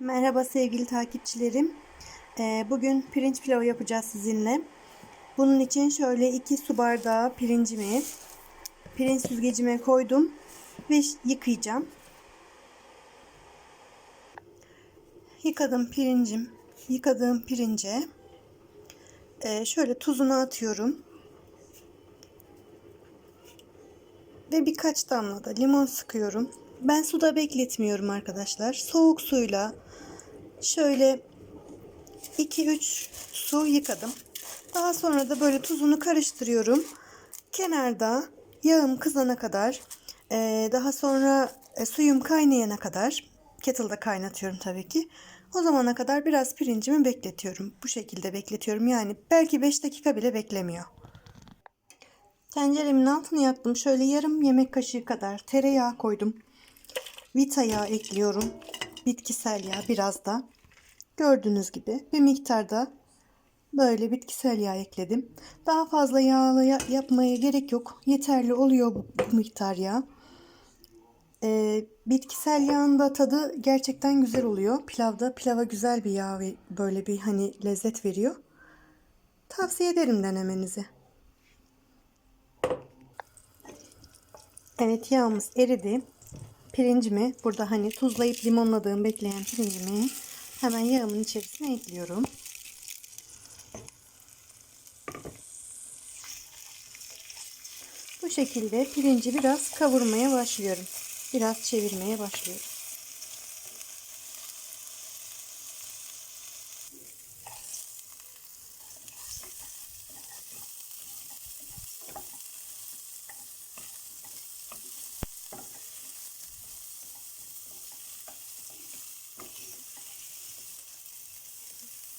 Merhaba sevgili takipçilerim. Ee, Bugün pirinç pilavı yapacağız sizinle. Bunun için şöyle 2 su bardağı pirincimi pirinç süzgecime koydum ve yıkayacağım. Yıkadım pirincim. Yıkadığım pirince e, şöyle tuzunu atıyorum. Ve birkaç damla da limon sıkıyorum. Ben suda bekletmiyorum arkadaşlar. Soğuk suyla şöyle 2-3 su yıkadım. Daha sonra da böyle tuzunu karıştırıyorum. Kenarda yağım kızana kadar e, daha sonra e, suyum kaynayana kadar kettle'da kaynatıyorum tabii ki. O zamana kadar biraz pirincimi bekletiyorum. Bu şekilde bekletiyorum. Yani belki 5 dakika bile beklemiyor. Tenceremin altını yaktım. Şöyle yarım yemek kaşığı kadar tereyağı koydum. Vita yağı ekliyorum. Bitkisel yağ biraz da. Gördüğünüz gibi bir miktarda böyle bitkisel yağ ekledim. Daha fazla yağlı ya- yapmaya gerek yok. Yeterli oluyor bu, bu miktar yağ. Ee, bitkisel yağın da tadı gerçekten güzel oluyor. Pilavda pilava güzel bir yağ böyle bir hani lezzet veriyor. Tavsiye ederim denemenizi. Evet yağımız eridi. Pirincimi burada hani tuzlayıp limonladığım bekleyen pirincimi hemen yağımın içerisine ekliyorum. Bu şekilde pirinci biraz kavurmaya başlıyorum. Biraz çevirmeye başlıyorum.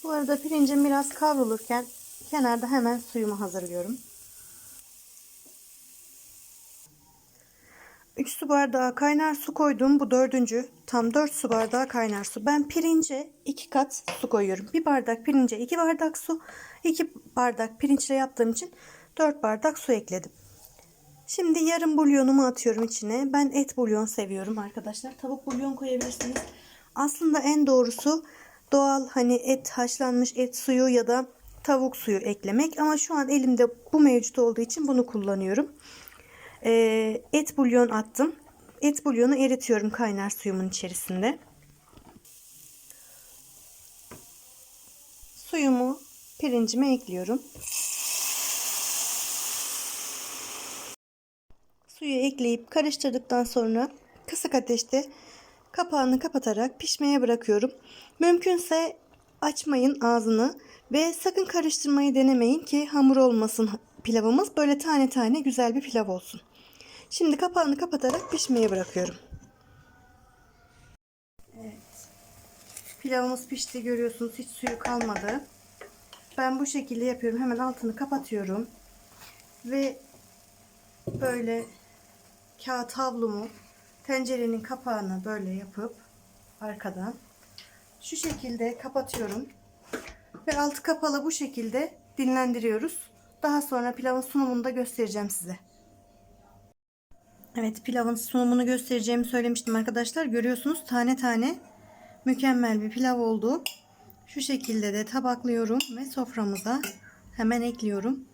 Bu arada pirincim biraz kavrulurken kenarda hemen suyumu hazırlıyorum. 3 su bardağı kaynar su koydum. Bu dördüncü. Tam 4 su bardağı kaynar su. Ben pirince 2 kat su koyuyorum. Bir bardak pirince 2 bardak su. 2 bardak pirinçle yaptığım için 4 bardak su ekledim. Şimdi yarım bulyonumu atıyorum içine. Ben et bulyon seviyorum arkadaşlar. Tavuk bulyon koyabilirsiniz. Aslında en doğrusu doğal hani et haşlanmış et suyu ya da tavuk suyu eklemek. Ama şu an elimde bu mevcut olduğu için bunu kullanıyorum. Ee, et bulyon attım. Et bulyonu eritiyorum kaynar suyumun içerisinde. Suyumu pirincime ekliyorum. Suyu ekleyip karıştırdıktan sonra kısık ateşte kapağını kapatarak pişmeye bırakıyorum. Mümkünse açmayın ağzını ve sakın karıştırmayı denemeyin ki hamur olmasın pilavımız. Böyle tane tane güzel bir pilav olsun. Şimdi kapağını kapatarak pişmeye bırakıyorum. Pilavımız pişti görüyorsunuz hiç suyu kalmadı. Ben bu şekilde yapıyorum. Hemen altını kapatıyorum. Ve böyle kağıt havlumu tencerenin kapağını böyle yapıp arkadan şu şekilde kapatıyorum. Ve altı kapalı bu şekilde dinlendiriyoruz. Daha sonra pilavın sunumunu da göstereceğim size. Evet pilavın sunumunu göstereceğimi söylemiştim arkadaşlar. Görüyorsunuz tane tane mükemmel bir pilav oldu. Şu şekilde de tabaklıyorum ve soframıza hemen ekliyorum.